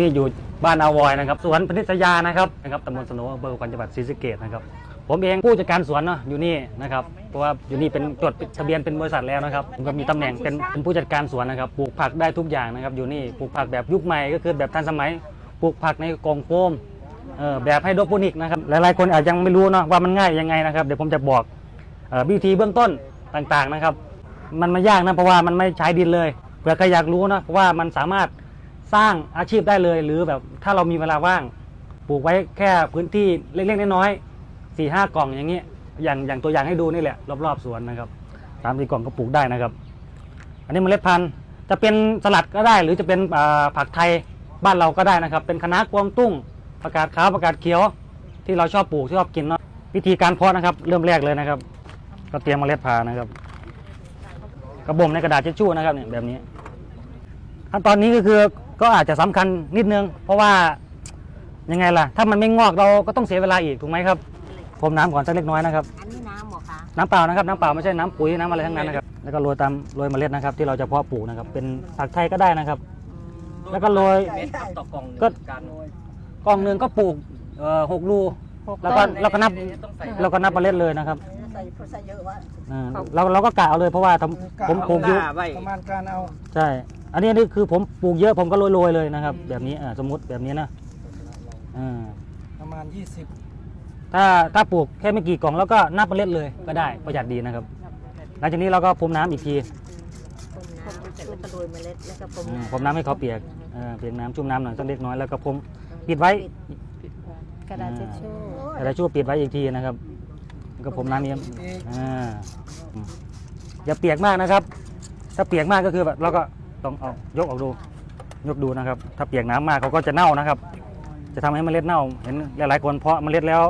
นี่อยู่บ้านอาวอยนะครับสวนพนิษยานะครับนะครับตำบลสโนอำเภอขวัญจังหวัดศรีสะเกษนะครับผมเองผู้จัดการสวนเนาะอยู่นี่นะครับเพราะว่าอยู่นี่เป็นจดทะเบียนเป็นบริษัทแล้วนะครับผมก็มีตำแหน่งเป็นเป็นผู้จัดการสวนนะครับปลูกผักได้ทุกอย่างนะครับอยู่นี่ปลูกผักแบบยุคใหม่ก็คือแบบทันสมัยปลูกผักในกล่องโฟมเออแบบไฮโดรโปนิกนะครับหลายๆคนอาจจะยังไม่รู้เนาะว่ามันง่ายยังไงนะครับเดี๋ยวผมจะบอกวิธีเบื้องต้นต่างๆนะครับ มันไม่ยากนะเพราะว่ามันไม่ใช้ดินเลยเผื่อใครอยากรู้นะเพราะว่ามันสามารถ สร้างอาชีพได้เลย หรือแบบถ้าเรามีเวลาว่าง ปลูกไว้แค่พื้นที่เล็กๆน้อยๆสี่ห้ากล่องอย่างเงี้ยอย่างอย่างตัวอย่างให้ดูนี่แหละรอบๆสวนนะครับสามสี่กล่องก็ปลูกได้นะครับ อันนี้เมล็ดพันธุ์จะเป็นสลัดก็ได้ หรือจะเป็นผักไทยบ้านเราก็ได้นะครับ เป็นคะน้ากวางตุ้งผักกาดขาวผักกาดเขียว ที่เราชอบปลูกชอบกินเนาะวิธีการเพาะนะครับ เริ่มแรกเลยนะครับ ก็เตรียมเมล็ดพันธุ์นะครับ กระบ่มในกระดาษทิชชู่นะครับเนี่ยแบบนี้ขั้นตอนนี้ก็คือ ก็อาจจะสำคัญนิดนึง เพราะว่ายังไงล่ะ ถ้ามันไม่งอกเราก็ต้องเสียเวลาอีกถูกไหมครับพรมน้ำก่อนสักเล็กน้อยนะครับอันนี้น้ำเหรอคะน้ำเปล่านะครับน้ำเปล่าไม่ใช่น้ำปุ๋ยน้ำอะไรทั้งนั้นนะครับแล้วก็โรยตามโรยเมล็ดนะครับ ที่เราจะเพาะปลูกนะครับ เป็นผักไทยก็ได้นะครับ แล้วก็โรยเม็ดครับต่อกล่องหนึ่งก็การกล่องหนึ่งก็ปลูกเอ่อหกรูแล้วก็แล้วก็นับต้องใส่แล้วก็นับเมล็ดเลยนะครับ ใส่ใส่เยอะวะอ่าเราเราก็กะเอาเลยเพราะว่าทำผมปลูกเยอะไว้ประมาณการเอาใช่ อันนี้นี่คือผมปลูกเยอะผมก็โรยๆเลยนะครับ แบบนี้อ่าสมมติแบบนี้นะอ่าประมาณ 20 ถ้าถ้าปลูกแค่ไม่กี่กล่องแล้วก็นับเมล็ดเลยก็ได้ประหยัดดีนะครับ หลังจากนี้เราก็พรมน้ำอีกทีผมน้ำเสร็จแล้วก็โรยเมล็ดแล้วก็ผมอืมพรมน้ำให้เขาเปียกเออเปียกน้ำชุ่มน้ำหน่อยสักเล็กน้อยแล้วก็พรมปิดไว้กระดาษทิชชู่กระดาษชั่วปิดไว้อีกทีนะครับแล้ว ก็พรมน้ำนี้อ่าอืมอย่าเปียกมากนะครับ ถ้าเปียกมากก็คือแบบเราก็ต้องเอายกออกดู ยกดูนะครับ ถ้าเปียกน้ำมากเขาก็จะเน่านะครับ จะทำให้เมล็ดเน่า เห็นหลายๆคนเพาะเมล็ดแล้ว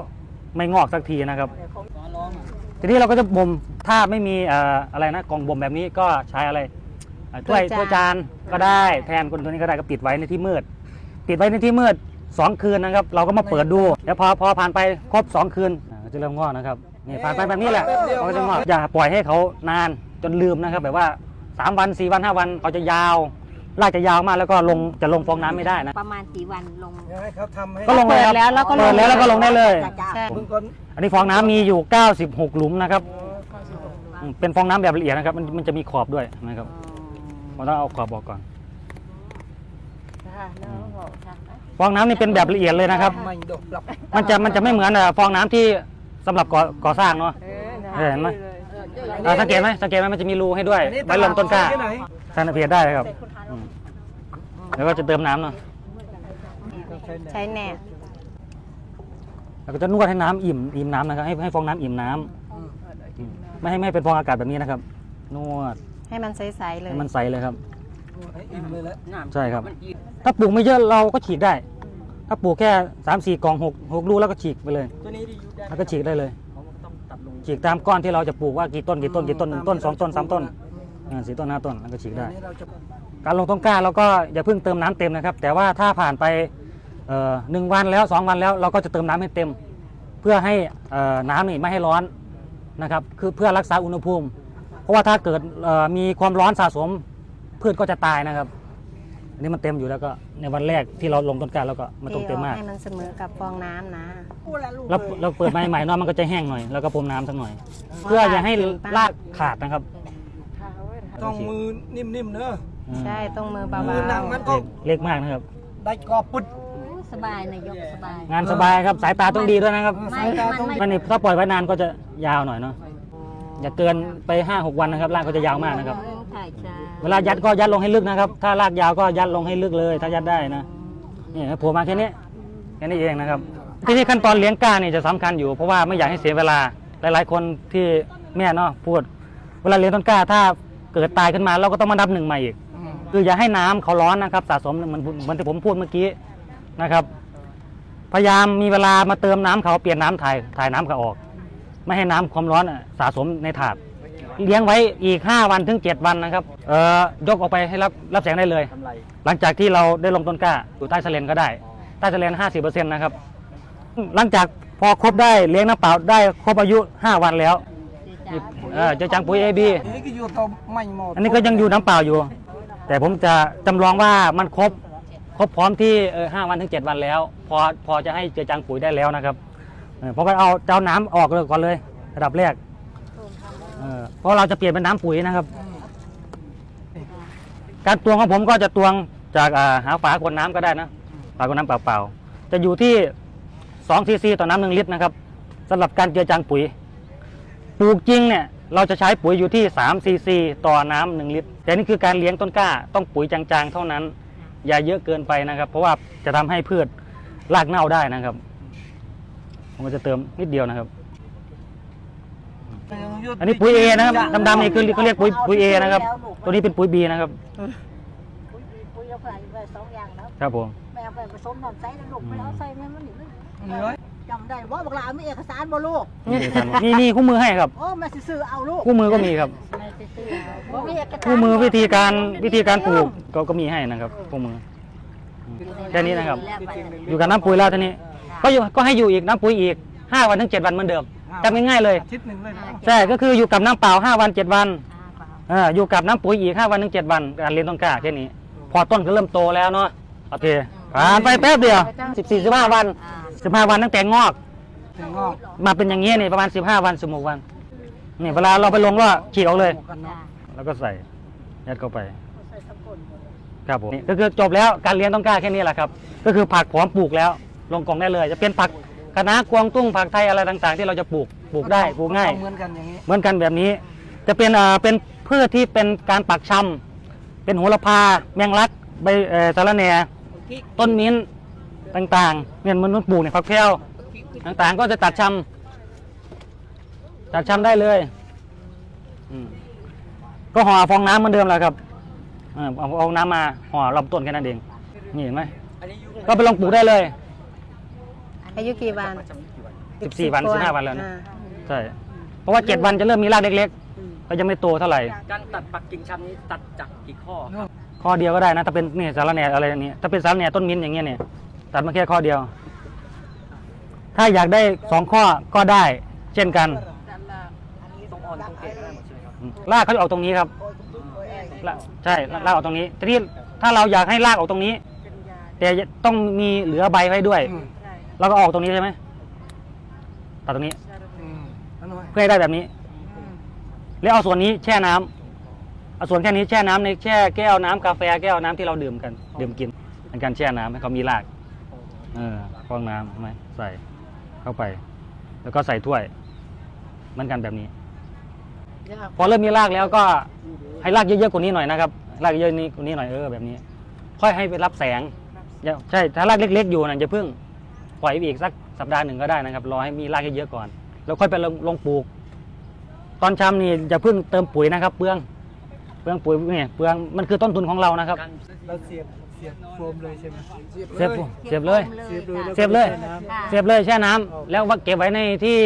ไม่งอกสักทีนะครับ ทีนี้เราก็จะบ่มถ้าไม่มีเอ่ออะไรนะกล่องบ่มแบบนี้ก็ใช้อะไรเอ่อถ้วยถ้ถ้ววยยจาจานนก็ได้แทนคนตัวนี้ก็ได้ก็ปิดไว้ในที่มืด ปิดไว้ในที่มืดสองคืนนะครับ เราก็มาเปิดดู แล้วพอพอผ่านไปครบสองคืนอ่าก็จะเริ่มงอกนะครับ นี่ผ่านไปแบบนี้แหละเขาก็จะงอกอย่าปล่อยให้เขานานจนลืมนะครับ แบบว่าสามวันสี่วันห้าวันเขาจะยาวรากจะยาวมากแล้วก็ลงจะลงฟองน้ำไม่ได้นะ ประมาณกี่วันลงอยากให้เขาทำให้ก็ลงเลยครับเปิดแล้วแล้วก็ลง เปิดแล้วแล้วก็ลงได้เลยใช่เพิ่งก่อนอันนี้ฟองน้ำมีอยู่ 96 หลุมนะครับอืมเป็นฟองน้ำแบบละเอียดนะครับมันมันจะมีขอบด้วยนะครับเราต้องเอาขอบออกก่อน ฟองน้ำนี่เป็นแบบละเอียดเลยนะครับ ไม่ดกหลับมันจะมันจะไม่เหมือนเอ่อฟองน้ำที่ สำหรับก่อก่อสร้างเนาะ เออเห็นไหม อ่าสังเกตไหมสังเกตไหมมันจะมีรูให้ด้วยอันนี้ไว้ลงต้นกล้าที่ไหนสังเกตได้เลยครับอืมแล้วก็จะเติมน้ำเนาะใช้แหนบแล้วก็จะนวดให้น้ำอิ่มอิ่มน้ำนะครับให้ให้ฟองน้ำอิ่มน้ำอืมไม่ให้ไม่ให้เป็นฟองอากาศแบบนี้นะครับ นวดให้มันใสๆเลยให้มันใสเลยครับให้อิ่มเลยแหละใช่ครับ ถ้าปลูกไม่เยอะเราก็ฉีกได้ ถ้าปลูกแค่สามสี่กล่องหกหกลูกแล้วก็ฉีกไปเลย ตัวนี้ที่ยุดได้ แล้วก็ฉีกได้เลย เขาก็ต้องตัดลงฉีกตามก้อนที่เราจะปลูกว่ากี่ต้นกี่ต้นกี่ต้นหนึ่งต้นสองต้นสามต้นอ่าสี่ต้นห้าต้นแล้วก็ฉีกได้ อันนี้เราจะการลงต้นกล้าเราก็อย่าเพิ่งเติมน้ำเต็มนะครับ แต่ว่าถ้าผ่านไปเอ่อหนึ่งวันแล้วสองวันแล้วเราก็จะเติมน้ำให้เต็ม เพื่อให้เอ่อน้ำนี่ไม่ให้ร้อนนะครับคือเพื่อรักษาอุณหภูมิ เพราะว่าถ้าเกิดเอ่อมีความร้อนสะสมพืชก็จะตายนะครับ อันนี้มันเต็มอยู่แล้วก็ในวันแรกที่เราลงต้นกล้าแล้วก็ไมันต้องเต็มมาก ให้มันเสมอกับฟองน้ำนะเราเราเปิดใหม่ๆเนาะมันก็จะแห้งหน่อย แล้วก็พรมน้ำสักหน่อย เพื่ออย่าให้รากขาดนะครับต้องมือนิ่มๆเนอะอืมใช่ต้องมือเบามือหนักมันๆก็เล็กเล็กมากนะครับ ได้กรอบปุดสบายนายกสบาย งานสบายครับสายตาต้องดีด้วยนะครับไม่มันไม่ มันนี่ถ้าปล่อยไว้นานก็จะยาวหน่อยเนาะ อย่าเกินไป5้าหกวันนะครับรากก็จะยาวมากนะครับ ใช่ใช่เวลายัดก็ยัดลงให้ลึกนะครับ ถ้ารากยาวก็ยัดลงให้ลึกเลย ถ้ายัดได้นะนี่โผล่มาแค่นี้แค่นี้เองนะครับ ที่นี่ขั้นตอนเลี้ยงก้านี่จะสำคัญอยู่เพราะว่าไม่อยากให้เสียเวลาหลาย ๆ คนที่แม่เนาะพูด เวลาเลี้ยงต้นกล้าถ้าเกิดตายขึ้นมาเราก็ต้องมานับหนึ่งใหม่อีก คืออย่าให้น้ำเขาร้อนนะครับ สะสมเหมือนเหมือนที่ผมพูดเมื่อกี้นะครับ พยายามมีเวลามาเติมน้ำเขาเปลี่ยนน้ำถ่ายถ่ายน้ำเขาออก ไม่ให้น้ำความร้อนอะสะสมในถาด เลี้ยงไว้อีก 5 วันถึง 7 วันนะครับเอ่อยกออกไปให้รับรับแสงได้เลย ทำไรหลังจากที่เราได้ลงต้นกล้าอยู่ใต้สะเลนก็ได้ ใต้สะเลน50%นะครับหลังจากพอครบได้เลี้ยงน้ำเปล่าได้ครบอายุ 5 วันแล้วเออเจะจังปุ๋ยเอบี อันนี้ก็อยู่ต่อไม่หมดอันนี้ก็ยังอยู่น้ำเปล่าอยู่ แต่ผมจะจำลองว่ามันครบ ครบพร้อมที่เออห้าวันถึงเจ็ดวันแล้ว พอพอจะให้เจือจางปุ๋ยได้แล้วนะครับ เออเพราะว่าเอาจะเอาน้ำออกเลยก่อนเลย ระดับแรกเออเพราะเราจะเปลี่ยนเป็นน้ำปุ๋ยนะครับ การตวงของผมก็จะตวงจากอ่าหาฝากดน้ำก็ได้นะฝากดน้ำเปล่าๆจะอยู่ที่2ซีซีต่อน้ำหนึ่งลิตรนะครับสำหรับการเจือจางปุ๋ย ปลูกจริงเนี่ยเราจะใช้ปุ๋ยอยู่ที่3ซีซีต่อน้ำหนึ่งลิตร แต่นี่คือการเลี้ยงต้นกล้าต้องปุ๋ยจางๆ เท่านั้น อย่าเยอะเกินไปนะครับ เพราะว่าจะทำให้พืชรากเน่าได้นะครับ ผมก็จะเติมนิดเดียวนะครับ อันนี้ปุ๋ยเอนะครับดำๆนี่คือเขาเรียกปุ๋ยปุ๋ยเอนะครับ ตัวนี้เป็นปุ๋ยบีนะครับปุ๋ยปุ๋ยเอาไปไว้สองอย่างแล้วครับผมแม่เอาไปผสมน้ำใส่แล้วลูกไปเอาใส่แม่มันนี่เลยเหนื่อยจำได้ว่าบอกหลานมีเอกสารบ่ลูกนี่นี่คู่มือให้ครับโอ้แม่สิซื้อเอาลูกคู่มือก็มีครับแม่สิซื้อเอาบ่มีเอกสารคู่มือวิธีการวิธีการปลูกก็ก็มีให้นะครับคู่มือแค่นี้นะครับ อยู่กับน้ำปุ๋ยแล้วทีนี้ ก็อยู่ก็ให้อยู่อีกน้ำปุ๋ยอีก 5 วันถึง 7 วันเหมือนเดิมจำง่ายๆเลย อาทิตย์หนึ่งเลยนะใช่ก็คืออยู่กับน้ำเปล่า 5 วัน 7 วันอ่าเปล่าเอออยู่กับน้ำปุ๋ยอีก 5 วันถึง 7 วันการเลี้ยงต้นกล้าแค่นี้ พอต้นก็เริ่มโตแล้วเนาะโอเคผ่านไปแป๊บเดียว 14 15 วันอ่า15 วันตั้งแต่งอก ถึงงอกมาเป็นอย่างนี้นี่ประมาณ 15 วัน16วันนี่เวลาเราไปลงก็ฉีกออกเลย หมวกกันน็อกแล้วก็ใส่ยัดเข้าไปครับผมนี่ก็คือจบแล้วการเลี้ยงต้องกล้าแค่นี้แหละครับ ก็คือผักพร้อมปลูกแล้ว ลงกล่องได้เลย จะเป็นผักคะน้ากวางตุ้งผักไทยอะไรต่างๆ ที่เราจะปลูกปลูกได้ปลูกง่าย เหมือนกันอย่างนี้เหมือนกันแบบนี้ จะเป็นอ่าเป็นพืชที่เป็นการปักชำเป็นโหระพาแมงลักใบเอ่อสะระแหน่ต้นมิ้นต่างๆเนี่ยมันมันปลูกเนี่ยผักแพรวต่างๆ ก็จะตัดชำตัดชำได้เลยอืมก็ห่อฟองน้ำเหมือนเดิมแหละครับเออเอาเอาน้ำมาห่อลำต้นแค่นั้นเองนี่เห็นไหมอันนี้ยุ่งก็ไปลองปลูกได้เลย อายุกี่วันประจำกี่วัน14วัน15วันแล้วนะใช่ เพราะว่า 7 วันจะเริ่มมีรากเล็กๆก็ยังไม่โตเท่าไหร่ การตัดปักกิ่งชันนี้ตัดจากกี่ข้อครับข้อเดียวก็ได้นะ ถ้าเป็นนี่สารแหน่อะไรอย่างนี้ ถ้าเป็นสารแหน่ต้นมิ้นอย่างเงี้ยเนี่ย ตัดมาแค่ข้อเดียว ถ้าอยากได้สองข้อก็ได้ เช่นกันตรงอ่อนตรงเกล็ดได้หมดใช่ไหมครับอืมรากเขาจะออกตรงนี้ครับรากใช่รากออกตรงนี้ทีนี้ถ้าเราอยากให้รากออกตรงนี้ แต่ต้องมีเหลือใบไว้ด้วย อืมเราก็ออกตรงนี้ใช่ไหมตัดตรงนี้ อืมอันน้อยเพื่อให้ได้แบบนี้ แล้วเอาส่วนนี้แช่น้ำเอาส่วนแค่นี้แช่น้ำในแช่แก้วน้ำกาแฟแก้วน้ำที่เราดื่มกันดื่มกินเป็นการแช่น้ำให้เขามีราก เออฟองน้ำใช่ไหมใส่เข้าไป แล้วก็ใส่ถ้วยเหมือนกันแบบนี้พอเริ่มมีรากแล้วก็ให้รากเยอะๆกว่านี้หน่อยนะครับรากเยอะนี้กว่านี้หน่อยเออแบบนี้ ค่อยให้ไปรับแสงอย่าใช่ถ้ารากเล็ก ๆ อยู่นะอย่าเพิ่ง ปล่อยไปอีกสักสัปดาห์หนึ่งก็ได้นะครับ รอให้มีรากเยอะๆก่อน แล้วค่อยไปลงลงปลูก ตอนช้ำนี่อย่าเพิ่งเติมปุ๋ยนะครับ เปลือง เปลืองปุ๋ยเนี่ยเปลืองมันคือต้นทุนของเรานะครับการเราเสียบเสียบโฟมเลยใช่ไหมเสียบเสียบเลย เสียบเลยเสียบเลยเสียบเลยแช่น้ำแล้วว่าเก็บไว้ในที่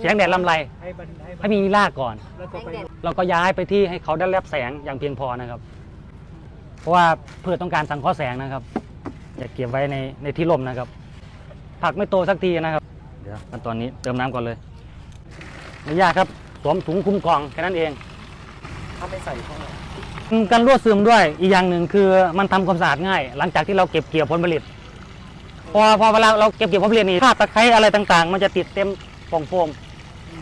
แสงแดดลำไรให้มันให้มันให้มีรากก่อน แล้วก็ไปเราก็ย้ายไปที่ให้เขาได้รับแสงอย่างเพียงพอนะครับ เพราะว่าพืชต้องการสังเคราะห์แสงนะครับอย่าเก็บไว้ในในที่ร่มนะครับ ผักไม่โตสักทีนะครับเดี๋ยวขั้นตอนนี้เติมน้ำก่อนเลยไม่ยากครับสวมถุงคลุมกล่องแค่นั้นเองถ้าไม่ใส่ข้างในการรั่วซึมด้วยอีกอย่างหนึ่งคือมันทำความสะอาดง่าย หลังจากที่เราเก็บเกี่ยวผลผลิต พอพอเวลาเราเก็บเกี่ยวผลผลิตนี่คราบตะไคร้อะไรต่างๆ มันจะติดเต็มกล่องโฟม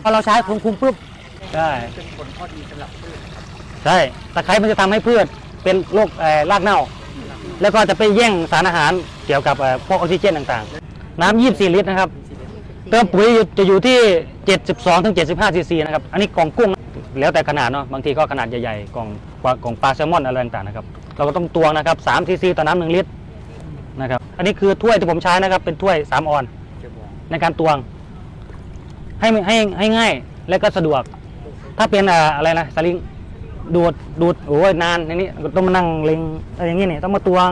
พอเราใช้ถุงคลุมปุ๊บใช่เป็นผลข้อดีสำหรับพืชครับใช่ตะไคร้มันจะทำให้พืชเป็นโรคเอ่อรากเน่า แล้วก็จะไปแย่งสารอาหารเกี่ยวกับเอ่อพวกออกซิเจนต่างๆ น้ำ24 ลิตรนะครับ เติมปุ๋ยอยู่จะอยู่ที่ 72ถึง75ซีซีนะครับ อันนี้กล่องกุ้ง แล้วแต่ขนาดเนาะ บางทีก็ขนาดใหญ่ๆ กล่องกว่ากล่องปลาแซลมอนอะไรต่างๆนะครับ เราก็ต้องตวงนะครับ3ซีซีต่อน้ำ1ลิตรนะครับ อันนี้คือถ้วยที่ผมใช้นะครับ เป็นถ้วย 3 ออนจะบอกในการตวง ให้ให้ให้ง่ายและก็สะดวก ถ้าเป็นอ่าอะไรนะสลิงดูดดูดโอ้ยนานในนี้ต้องมานั่งเล็งอะไรอย่างนี้เนี่ยต้องมาตวง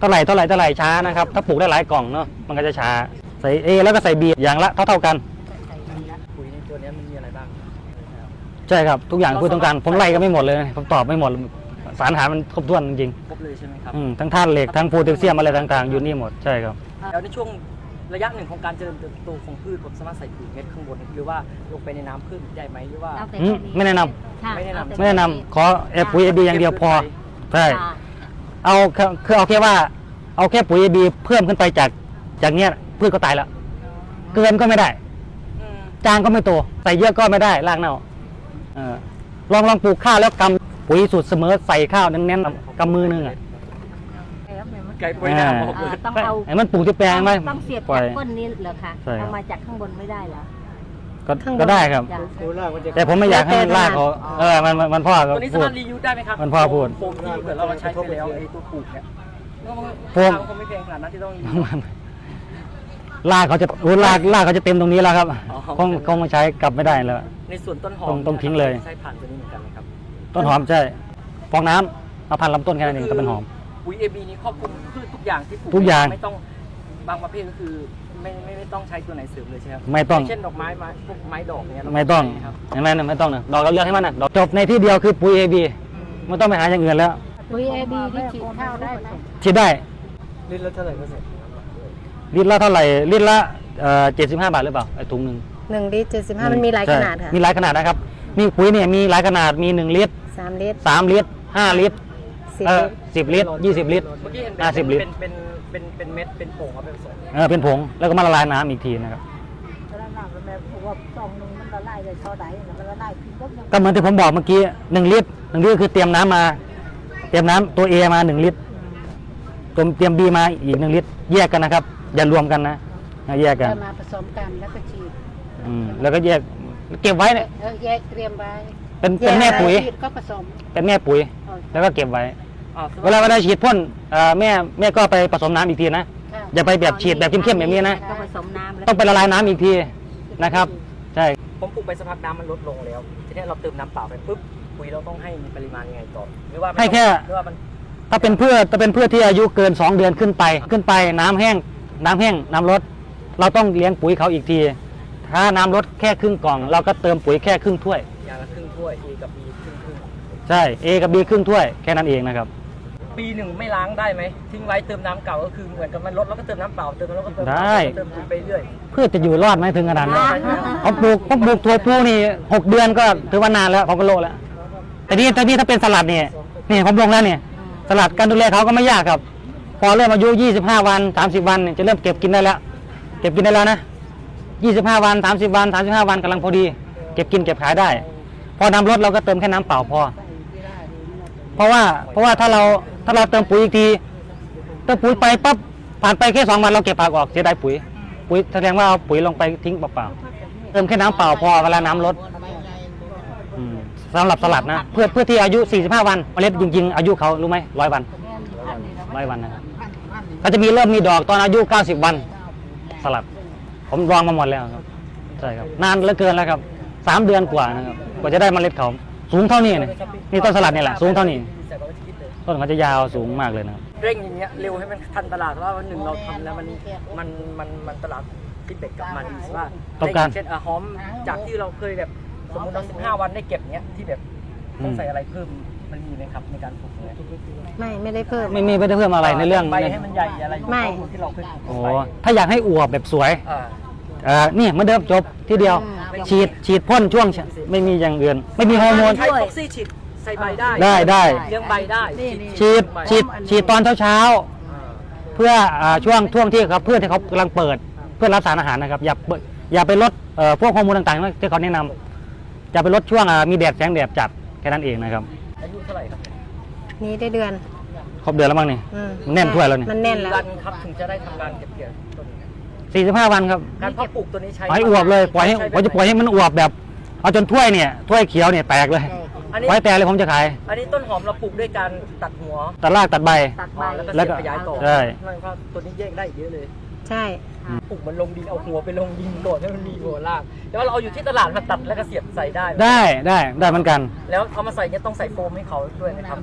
เท่าไหร่เท่าไหร่เท่าไหร่ช้านะครับ ถ้าปลูกได้หลายกล่องเนาะมันก็จะช้าใส่ A แล้วก็ใส่ B อย่างละเท่าเท่าๆกันปุ๋ยในตัวเนี้ยมันมีอะไรบ้างใช่ครับทุกอย่างพูดต้องการผมไล่ก็ไม่หมดเลยผมตอบไม่หมดสารอาหารมันครบถ้วนจริงครบเลยใช่ไหมครับๆอืมทั้งธาตุเหล็กทั้งโพแทสเซียมอะไรต่างๆ อยู่นี่หมดใช่ครับแล้วในช่วงระยะหนึ่งของการเจริญเติบโตของพืชผมสามารถใส่ปุ๋ยเม็ดข้างบนหรือว่าลงไปในน้ำเพิ่มได้ไหมหรือว่าเอาแต่อืมค่ไม่แนะนำค่ะไม่แนะนำเอาแต่ไม่แนะนำขอเอปุ๋ยเอบีอย่างเดียวพอใช่ค่ะ เอาคือคือเอาแค่ว่า เอาแค่ปุ๋ยบีเพิ่มขึ้นไปจากจากเนี้ยพืชก็ตายแล้วเกินก็ไม่ได้อืมจางก็ไม่โตใส่เยอะก็ไม่ได้รากเน่าเออลองลองปลูกข้าวแล้วกำปุ๋ยสูตรเสมอใส่ข้าวเน้นๆกำมือหนึงอะไก่ป่วยหน้าบอกเลยต้องเอาไอ้มันปลูกที่แปลงไหมต้องเสียบปล่อจายกก้นนี้เหรอคะใช่ครับเอามาจากข้างบนไม่ได้เหรอ ก็ก็ได้ครับ จ้ะดูรากมันจะแต่ผมไม่อยากให้มันลากเขาเออมันมันมันพ่อก็ตัวนี้สาพูด มารถรียูสได้ไหมครับมันพ่อพูด โฟมที่เกิดเราใช้ไปแล้วไอ้ตัวปลูกเนี่ยโฟมคงไม่แพงขนาดนั้นที่ต้อง ลากเขาจะโอ้ลากลากเขาจะเต็มตรงนี้แล้วครับอ๋อ คงคงไม่ใช้กลับไม่ได้แล้ว ในส่วนต้นหอต้มองต้องทิ้งเลย ใช้ผ่านตัวนี้เหมือนกันไหมครับต้นหอมใช่ฟองน้ำมาพันลำต้นแค่นั้นเองก็เป็นหอม ปุ๋ยเอบีนี้ครอบคลุมพืชทุกอย่างที่ปลูกทุกอย่าง ไม่ต้องบางประเภทก็คือ ไม่ไม่ไม่ต้องใช้ตัวไหนเสริมเลยใช่ไหมครับไม่ต้อง ย่าเช่นดอกไม้ไม้พวกไม้ดอกเนี่ยเราไม่ต้องใช้ครับเห็นไหมเนี่ยไม่ต้องนะดอกเราเลือกให้มันนะดอกจบในที่เดียวคือปุ๋ยเอบีไม่ต้องไปหาอย่างอื่นแล้วปุ๋ยเอบีที่ฉีดข้าวได้ไหมฉีดได้ลิตรละเท่าไหร่ก็เสร็จลิตรละเท่าไหร่ลิตรละเจ็ดสิบห้าบาทหรือเปล่าไอ้ถุงหนึ่งหนึ่งลิตรเจ็ดสิบห้ามันมีหลายขนาดค่ะใช่มีหลายขนาดนะครับ มีปุ๋ยเนี่ยมีหลายขนาดมีหนึ่งลิตรสามลิตรสามลิตรห้าลิตรสิบเออลิตรสิบลิตรยี่สิบลิตร เมื่อกี้เห็นห้าสิบลิตร เป็นเป็น เป็นเป็นเม็ดเป็นโป่งเอาไปผสมเออเป็นผงแล้วก็มาละลายน้ำอีกทีนะครับแล้วน้ำมันแบบว่าซองหนึงมันละลายเลยเท่าไหร่มันละลายพี่ก็ยังก็เหมือนที่ผมบอกเมื่อกี้หนึ่งลิตรหนึ่งลิตรคือเตรียมน้ำมา เตรียมน้ำตัว A มาหนึ่งลิตรตัวเตรียม B มาอีกหนึ่งลิตร แยกกันนะครับ อย่ารวมกันนะแยกกันเอามาผสมกันแล้วก็ฉีดอืมแล้วก็แยกเก็บไว้เนี่ยเออแยกเตรียมไว้เป็นเป็นแม่ปุ๋ย ฉีดก็ผสมเป็นแม่ปุ๋ยแล้วก็เก็บไว้ อ่าเวลาเวลาฉีดพ่นเอ่อแม่แม่ก็ไปผสมน้ำอีกทีนะ ค่ะอย่าไปแบบฉีดแบบเข้มๆแบบนี้นะ ก็ผสมน้ำแล้วต้องไปละลายน้ำอีกทีนะครับ ใช่ ผมปลูกไปสักพักน้ำมันลดลงแล้ว ทีนี้เราเติมน้ำเปล่าไปปุ๊บปุ๋ยเราต้องให้มีปริมาณยังไงต่อหรือว่ามันให้แค่ หรือว่ามันถ้าเป็นเพื่อถ้าเป็นเพื่อที่อายุเกิน 2 เดือนขึ้นไป ขึ้นไปน้ำแห้ง น้ำแห้งน้ำลดเราต้องเลี้ยงปุ๋ยเขาอีกที ถ้าน้ำลดแค่ครึ่งกล่อง เราก็เติมปุ๋ยแค่ครึ่งถ้วย อย่างละครึ่งถ้วย A กับ B ครึ่งครึ่งใช่ A กับ B ครึ่งถ้วยแค่นั้นเองนะครับ ปีหนึ่งไม่ล้างได้ไหมทิ้งไว้เติมน้ำเก่าก็คือเหมือนกับมันลดแล้วก็เติมน้ำเปล่าเติมแล้วก็เติมน้ำได้เติมปุ๋ยไปเรื่อยเพื่อจะอยู่รอดไหมถึงขนาดนั้นผมปลูกผมปลูกถั่วพลูนี่หกเดือนก็ถือว่านานแล้วผมก็โลแล้ว แต่นี่แต่นี่ถ้าเป็นสลัดเนี่ยนี่ผมลงแล้วเนี่ย สลัดการดูแลเขาก็ไม่ยากครับ พอเริ่มอายุ 25 วัน 30 วันเนี่ยจะเริ่มเก็บกินได้แล้ว เก็บกินได้แล้วนะ 25 วัน 30 วัน 35 วันกำลังพอดี เก็บกินเก็บขายได้ พอน้ำลดเราก็เติมแค่น้ำเปล่าพอ เพราะว่าเพราะว่าถ้าเรา ถ้าเราเติมปุ๋ยอีกทีเติมปุ๋ยไปปั๊บผ่านไปแค่สองวันเราเก็บผักออกเสียดายปุ๋ย ปุ๋ยแสดงว่าเอาปุ๋ยลงไปทิ้งเปล่าๆเติมแค่น้ำเปล่าพอเวลาน้ำลดอืมสำหรับสลัดนะเพื่อเพื่อที่อายุ 45 วันเมล็ดจริงๆอายุเขารู้ไหมร้อยวันร้อยวันนะครับเขาจะมีเริ่มมีดอกตอนอายุ 90 วัน สลัด ผมลองมาหมดแล้วครับใช่ครับนานเหลือเกินแล้วครับสามเดือนกว่านะครับกว่าจะได้เมล็ดเขาสูงเท่านี้นี่นี่ต้นสลัดนี่แหละสูงเท่านี้ ต้นเขาจะยาวสูงมากเลยนะครับ เร่งอย่างเงี้ยเร็วให้มันทันตลาดเพราะว่าวันหนึ่งเราทำแล้วมันมันมันมันตลาดฟีดแบ็กกลับมาดีว่าต้องการเช่นอะหอมจากที่เราเคยแบบสมมติเรา15วันได้เก็บเนี้ยที่แบบต้องใส่อะไรเพิ่มมันมีไหมครับในการปลูกเนี่ยไม่ไม่ได้เพิ่ม ไม่มีไม่ได้เพิ่มอะไรในเรื่องใบให้มันใหญ่อะไรอยู่ไม่ ข้อลที่เราเคยปลูกโอ้ไปถ้าอยากให้อวบแบบสวยอ่า เอ่อนี่เหมือนเดิมจบที่เดียวฉีดฉีดพ่นช่วงไม่มีอย่างอื่น ไม่มีฮอร์โมน ใช้ฟ็อกซี่ฉีด ใส่ใบได้ได้ได้ เลี้ยงใบได้ฉีดฉีดฉีดตอนเช้าเช้าๆอ่าเพื่ออ่าช่วงช่วงที่เขาเพื่อที่เขากำลังเปิด เพื่อรับสารอาหารนะครับอย่าเปิดอย่าไปลดเอ่อพวกฮอร์โมนต่างๆที่เขาแนะนำอย่าไปลดช่วงอ่ามีแดดแสงแดดจัดแค่นั้นเองนะครับอายุเท่าไหร่ครับนี้ได้เดือนครบเดือนแล้วมั้งนี่อืมแน่นถ้วยแล้วนี่มันแน่นแล้ววันครับถึงจะได้ทำการเก็บเกี่ยวต้นนี้45วันครับการเพาะปลูกตัวนี้ใช้ปล่อยให้อวบเลยปล่อยให้ใช้ผมจะปล่อยให้มันอวบแบบ เอาจนถ้วยเนี่ยถ้วยเขียวเนี่ยแตกเลยอั นนี้ไว้แตกเลยผมจะขาย อันนี้ต้นหอมเราปลูกด้วยการตัดหัวตัดรากตัดใบ ตัดใบแล้วก็แล้วก็เสียบขยายต่อใช่ไม่เพราะตัวนี้แยกได้อีกเยอะเลย ใช่ ปลูกมันลงดินเอาหัวไปลงดินโดดให้มันมีหัวรากแล้วเราเอาอยู่ที่ตลาดมาตัดแล้วก็เสียบใส่ได้ ได้ได้ได้เหมือนกัน แล้วเอามาใส่เนี่ยต้องใส่โฟมให้เขาด้วยนะครับ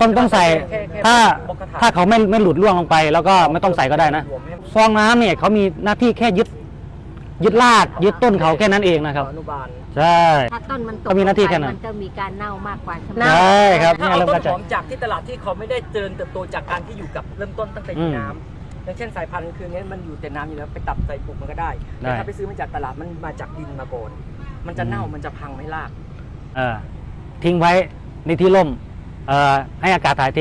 ต้องต้องใส่แค่แค่ถ้าบล็อกกระถาง ถ้าเขาไม่ไม่หลุดร่วงลงไป แล้วก็ไม่ต้องใส่ก็ได้นะรวมให้ฟองน้ำเนี่ยเขามีหน้าที่แค่ยึดยึดรากยึดต้นเขาแค่นั้นเองนะครับ อนุบาล ใช่ ถ้าต้นมันตกก็มีหน้าที่แค่นั้น มันก็มีการเน่ามากกว่าใช่ไหมเน่าใช่ครับถ้าเนี่ยเอาเริ่มต้เข้านใจ หอมจากที่ตลาดที่เขาไม่ได้เจริญเติบโตจากการที่อยู่กับเริ่มต้นตั้งแต่อยู่อืมน้ำอย่างเช่นสายพันธุ์คือเนี้ยมันอยู่แต่น้ำอยู่แล้วไปตับใส่ปลูกมันก็ได้ได้ แต่ถ้าไปซื้อมาจากตลาดมันมาจากดินมาก่อนมันจะเน่ามันจะพังไม่ราก เออทิ้งไว้ในที่ร่มเอ่อให้อากาศถ่ายเท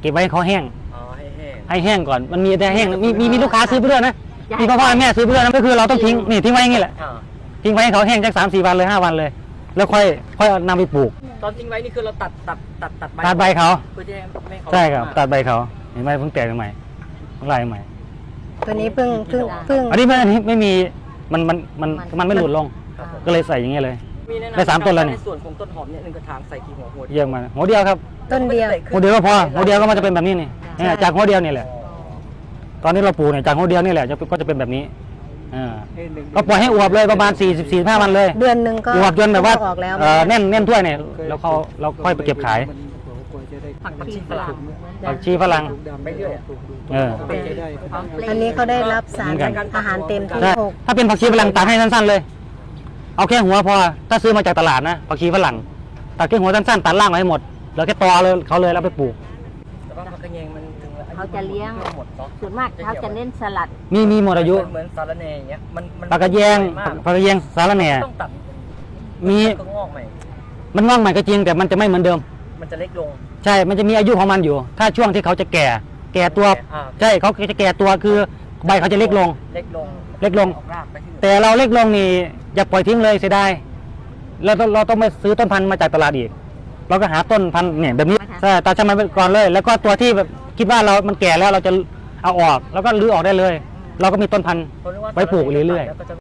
เก็บไว้ให้เขาแห้ง อ๋อให้แห้ง ให้แห้งก่อน มันมีแต่แห้ง มีมีมีลูกค้าซื้อไปด้วยนะ มีพ่อพ่อแม่ซื้อไปด้วยนะ ก็คือเราต้องทิ้ง นี่ทิ้งไว้อย่างนี้แหละ อ่า ทิ้งไว้ให้เขาแห้งสักสามสี่วันเลยห้าวันเลย แล้วค่อยค่อยเอานำไปปลูก ตอนทิ้งไว้นี่คือเราตัดตัดตัดตัดใบตัดใบเขา เพื่อที่ให้ไม่ให้เขาใช่ครับมากตัดใบเขา เห็นไหมเพิ่งแตกใหม่เพิ่งลายใหม่ ตัวนี้เพิ่งเพิ่งเพิ่งอันนี้ไม่อันนี้ไม่มีมันมันมันมันไม่หลุดลง ครับผมก็เลยใส่อย่างเงี้ยเลย มีแนะนำได้สามต้นแล้วนี่ ในส่วนของต้นหอมเนี่ยหนึ่งกระถางใส่กี่หัวหัวเยี่ยมมากหัวเดียวครับ ต้นเดียว หัวเดียวก็พอหัวเดียวก็มันจะเป็นแบบนี้นี่เนี่ยจากหัวเดียวนี่แหละ ตอนนี้เราปลูกเนี่ยจากหัวเดียวนี่แหละจะก็จะเป็นแบบนี้ อ่าก็ปล่อยให้อวบเลยประมาณ4 4 5วันเลยเดือนหนึ่งก็อวบจนแบบว่าออกแล้วเอ่อแน่นแน่นถ้วยเนี่ยแล้วเขาเราค่อยไปเก็บขายผักผักชีฝรั่งผักชีฝรั่งไปเรื่อยอะเออไปเรื่อยอันนี้เขาได้รับสารเหมือนกันอาหารเต็มที่ใช่หกถ้าเป็นผักชีฝรั่งตัดให้สั้นๆเลย เอาแค่หัวพอถ้าซื้อมาจากตลาดนะผักชีฝรั่งตัดแค่หัวสั้นๆตัดล่างไว้ให้หมดแล้วแค่ตอเลยเขาเลยแล้วไปปลูกแต่ว่าผักกระเยงมันถึง เขาจะเลี้ยง หมดเนาะส่วนมากเขาจะเน้นสลัด มีมีหมดอายุเหมือนสาระแหน่อย่างเงี้ยมันมันปลากระแยงมากปลากระแยงสาระแหน่ต้องตัดมีก็งอกใหม่มันงอกใหม่ก็จริงแต่มันจะไม่เหมือนเดิม มันจะเล็กลง ใช่ มันจะมีอายุของมันอยู่ ถ้าช่วงที่เขาจะแก่ แก่ตัว อ่า ใช่เขาจะแก่ตัวคือใบเขาจะเล็กลง เล็กลงเล็กลง ออกรากไปที่อื่นแต่เราเล็กลงนี่อย่าปล่อยทิ้งเลยเสียดายเราต้องเราต้องไปซื้อต้นพันธุ์มาจากตลาดอีก เราก็หาต้นพันธุ์เนี่ยแบบนี้มาทำใช่ตัดชำมันไปก่อนเลย แล้วก็ตัวที่แบบ คิดว่าเรา มันแก่แล้วเราจะเอาออก แล้วก็รื้อออกได้เลย เราก็มีต้นพันธุ์ไว้ปลูกเรื่อยๆ